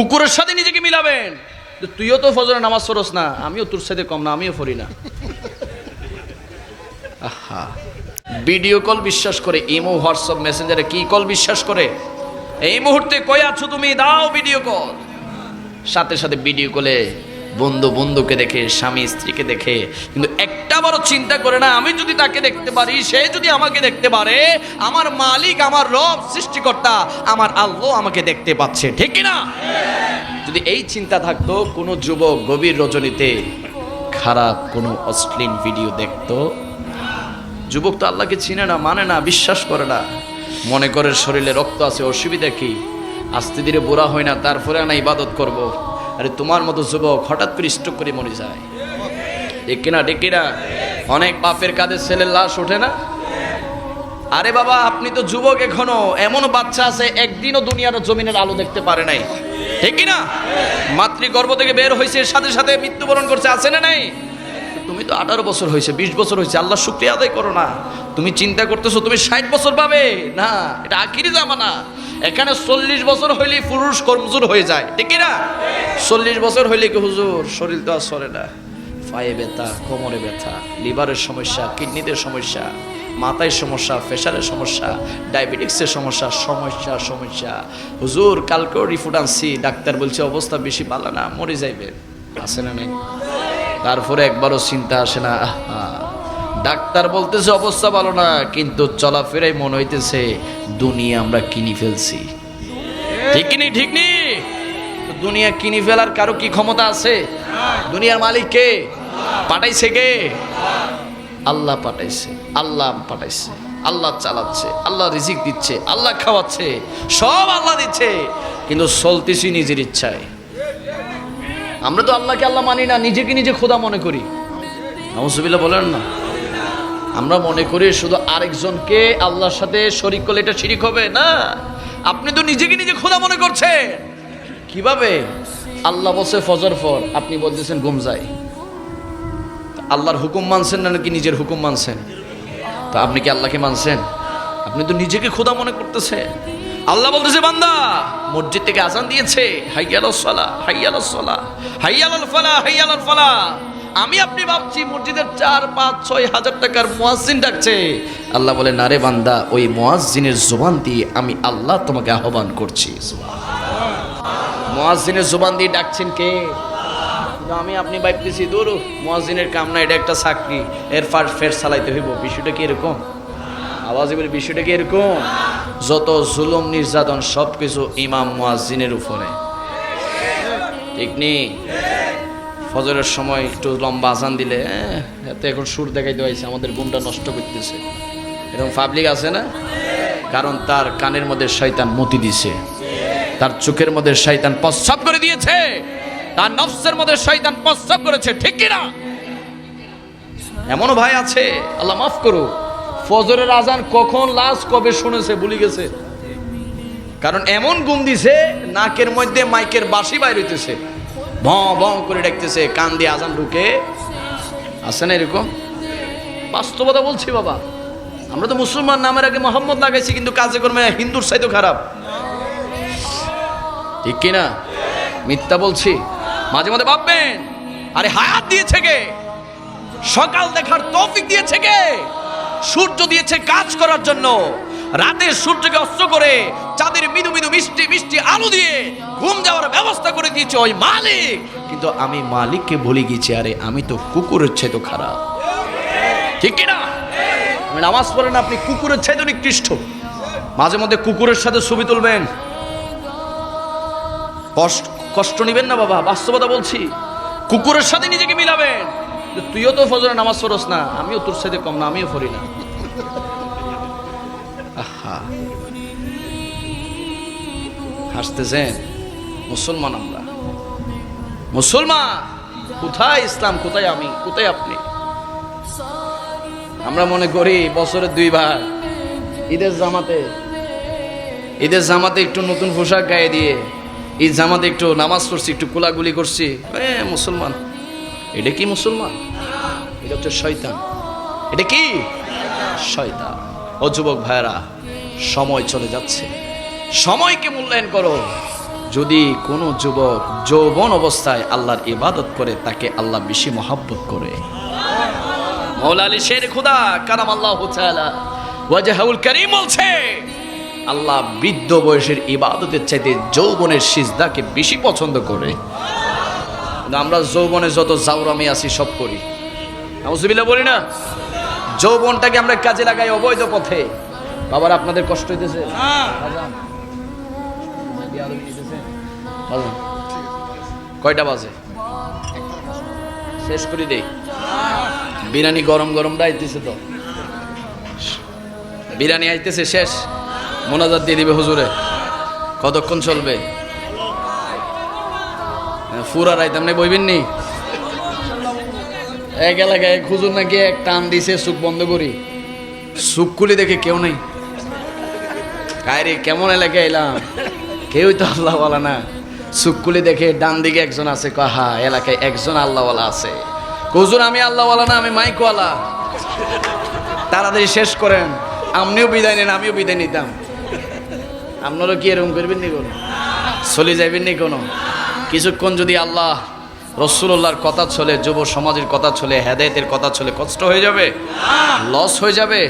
কুকুরের সাথে নিজেকে মিলাবেন। তুইও তো ফজরে নামাজ পড়স না, আমিও তোর সাথে কম না, আমিও পড়ি না। আহা। ভিডিও কল বিশ্বাস করে, ইমো, হোয়াটসঅ্যাপ, মেসেঞ্জারে কি কল বিশ্বাস করে? এই মুহূর্তে কই আছো তুমি? দাও ভিডিও কল। সাথে সাথে ভিডিও কলে বন্ধু বন্ধুকে দেখে, স্বামী স্ত্রীকে দেখে। কিন্তু একটা বড় চিন্তা করে না, আমি যদি তাকে দেখতে পারি, সে যদি আমাকে দেখতে পারে, আমার মালিক, আমার রব, সৃষ্টিকর্তা, আমার আল্লাহ আমাকে দেখতে পাচ্ছে, ঠিক না যদি এই চিন্তা থাকতো, কোনো যুবক গভীর রজনীতে খারাপ কোনো অশ্লীল ভিডিও দেখতো। যুবক তো আল্লাহকে চিনে না মানে না, বিশ্বাস করে না। মনে করে শরীরে রক্ত আছে, অসুবিধা কি? আস্তে ধীরে বুড়া হয় না, তারপরে না ইবাদত করব। আরে তোমার মতো যুবক হঠাৎ করে স্ট্রোক করে মরে যায়। ডেকে না ডেকে না অনেক বাপের কাঁধে ছেলের লাশ ওঠে না? আরে বাবা, আপনি তো যুবক এখনও এমন বাচ্চা আছে, একদিনও দুনিয়ার জমিনের আলো দেখতে পারে নাই। ঠিক না মাতৃগর্ভ থেকে বের হয়েছে সাথে সাথে মৃত্যুবরণ করছে, আছে না নাই? তুমি তো আঠারো বছর হয়েছে, বিশ বছর হয়েছে, আল্লাহ শুক্রিয়া আদায় করো না। তুমি চিন্তা করতেছো, তুমি ষাট বছর পাবে? না, এটা আখিরি জামানা। এখানে চল্লিশ বছর হইলে পুরুষ কর্মজোর হয়ে যায়। ঠিক না চল্লিশ বছর হইলে কি হুজুর শরীর তো আর সরে না? পায়ে ব্যথা কোমরে ব্যথা লিভারের সমস্যা কিডনিতে সমস্যা মাথায় সমস্যা প্রেশারের সমস্যা ডায়াবেটিক্সের সমস্যা সমস্যা সমস্যা। হুজুর কালকেও রিপোর্ট আনছি ডাক্তার বলছে অবস্থা বেশি ভালো না মরে যাইবেন আসে না নেই? তারপরে একবারও চিন্তা আসে না আহা, ডাক্তার বলতেছে, অবস্থা ভালো না, কিন্তু চলাফেরাই মনে হইতেছে, দুনিয়া আমরা কিনি ফেলছি। ঠিক নি ঠিক নি দুনিয়া কিনি ফেলার কারও কি ক্ষমতা আছে? দুনিয়ার মালিক কে? পাঠাইছে কে? আল্লাহ পাঠাইছে আল্লাহ পাঠাইছে, আল্লাহ চালাচ্ছে, আল্লাহ রিজিক দিচ্ছে, আল্লাহ খাওয়াচ্ছে, সব আল্লাহ দিচ্ছে, কিন্তু চলতেছি নিজের ইচ্ছায়। আমরা তো আল্লাহকে আল্লাহ মানি না, নিজেকে নিজে খোদা মনে করি। নামসুবিল্লা বলেন না। আমরা মনে করি শুধু আরেকজনকে আল্লাহর সাথে শরিক করলে এটা শিরিক হবে? না। আপনি তো নিজেকে নিজে খোদা মনে করছেন। কীভাবে? আল্লাহ বসে ফজর ফর। আপনি বলতেছেন, ঘুম যায়। আল্লাহর হুকুম মানছেন না নাকি নিজের হুকুম মানছেন? তা আপনি কি আল্লাহকে মানছেন? আপনি তো নিজেকে খোদা মনে করতেছেন। আল্লাহ বলতেছে, বান্দা, মসজিদ থেকে আজান দিয়েছে। হাইয়াল সলা হাইয়াল সলা, হাইয়াল ফালা হাইয়াল ফালা। আমি আপনি ভাবছি মসজিদের চার, পাঁচ, ছয় হাজার টাকার মুয়াজ্জিন ডাকছে। আল্লাহ বলে নারে বান্দা, ওই মুয়াজ্জিনের জোবান দিয়ে আমি আল্লাহ তোমাকে আহ্বান করছি। মুয়াজ্জিনের জোবান দিয়ে ডাকছেন কে? আমি আপনি ভাবতেছি, দূর, মুয়াজ্জিনের কাম না, এটা একটা চাকরি। এর ফার, ফের চালাইতে হইব। বিষয়টা কি এরকম? আওয়াজে বলে, বিষয়টা কি এরকম? যত জুলুম, নির্যাতন সব কিছু ইমাম মুয়াজ্জিনের উপরে। ঠিক নেই ফজরের সময় একটু লম্বা আজান দিলে "এহ, এত এখন সুর দেখাইতে হয়েছে আমাদের গুণটা নষ্ট করতেছে। এরকম পাবলিক আছে না? কারণ তার কানের মধ্যে শয়তান মতি দিছে। তার চোখের মধ্যে শয়তান প্রস্রাব করে দিয়েছে। তার নফসের মধ্যে শয়তান প্রস্রাব করেছে ঠিক কিনা? এমনও ভাই আছে আল্লাহ মাফ করো ফজরের আজান কখন লাস্ট কবে শুনেছে ভুলে গেছে? কারণ এমন গুম দিছে নাকের মধ্যে মাইকের বাঁশি বাইর হইতেছে। ভ ভ করে ডাকতেছে, কান দিয়ে আজান ঢুকে। আছে না এরকম? বাস্তবতা বলছি বাবা। আমরা তো মুসলমান, নামের আগে মোহাম্মদ লাগাইছি, কিন্তু কাজে কর্মে হিন্দুর সাইতো খারাপ। ঠিক কিনা মিথ্যা বলছি। মাঝে মাঝে ভাববেন, আরে হায়াত দিয়েছে কে? সকাল দেখার তৌফিক দিয়েছে কে? সূর্য দিয়েছে কাজ করার জন্য। রাতে সূর্যকে অস্ত্র করে চাঁদের মৃদু মৃদু মিষ্টি মিষ্টি আলো দিয়ে ঘুম যাওয়ার ব্যবস্থা করে দিয়েছে ওই মালিক। কিন্তু আমি মালিককে বলে গেছি আরে, আমি তো কুকুরের ছেদ খারাপ। ঠিক কিনা? আমি নামাজ পড়েন আপনি কুকুরের ছেদ নিকৃষ্ট। মাঝে মধ্যে কুকুরের সাথে ছবি তুলবেন। কষ্ট কষ্ট নিবেন না বাবা, বাস্তবতা বলছি। কুকুরের সাথে নিজেকে মিলাবেন। তুইও তো ফজরে নামাজ পড়স না, আমিও তোর সাথে কম না, আমিও পড়ি না। হাসতেছেন? মুসলমান আমরা। মুসলমান! কোথায় ইসলাম? কোথায় আমি? কোথায় আপনি? আমরা মনে করি বছরে দুইবার। ঈদের জামাতে। ঈদের জামাতে একটু নতুন পোশাক গায়ে দিয়ে। ঈদ জামাতে একটু নামাজ পড়ছি, একটু কোলাগুলি করছি। মুসলমান। এটা কি মুসলমান? এটা হচ্ছে শয়তান। এটা কি? শয়তান। ও যুবক ভাইরা সময় চলে যাচ্ছে। সময়কে মূল্যায়ন করো। যদি কোনো যুবক যৌবন অবস্থায় আল্লাহর ইবাদত করে, তাকে আল্লাহ বেশি মহাব্বত করে। মৌলা আলী শের খুদা কারাম আল্লাহ ওয়াজাহুল করিম বলছে, আল্লাহ বৃদ্ধ বয়সের ইবাদতের চাইতে যৌবনের সিজদাকে বেশি পছন্দ করে। আমরা যৌবনে যত জাউরামি আছি, সব করি। নাউজুবিল্লাহ বলি না, যৌবনটাকে আমরা কাজে লাগাই অবৈধ পথে। বাবার আপনাদের কষ্ট হইতেছে? বাজান। কয়টা বাজে? শেষ করি দেই। বিরিয়ানি গরম গরম আইতেছে তো। বিরিয়ানি আইতেছে শেষ। মোনাজাত দিয়ে দিবে হুজুরে। কতক্ষণ চলবে? ফুরা রাইতাম নেই বইবেন নি? এক এলাকায় হুজুর নাকি এক টান দিছে সুখ বন্ধ করি। সুখ খুলে দেখে কেউ নেই। কায়রে কেমন এলাকায় এলাম? কেউই তো আল্লাহওয়ালা না। চুপ খুলে দেখে ডান দিকে একজন আছে কাহা এলাকায় একজন আল্লাহওয়ালা আছে। হুজুর, আমি আল্লাহওয়ালা না, আমি মাইকওয়ালা। তাড়াতাড়ি শেষ করেন আপনিও বিদায় নেন, আমিও বিদায় নিতাম। আপনারও কি এরকম করবেন নি কোনো? চলে যাবেন নি কোনো? কিছুক্ষণ যদি আল্লাহ রসুল্লাহর কথা চলে, যুব সমাজের কথা চলে, হেদায়তের কথা চলে, কষ্ট হয়ে যাবে? লস হয়ে যাবে?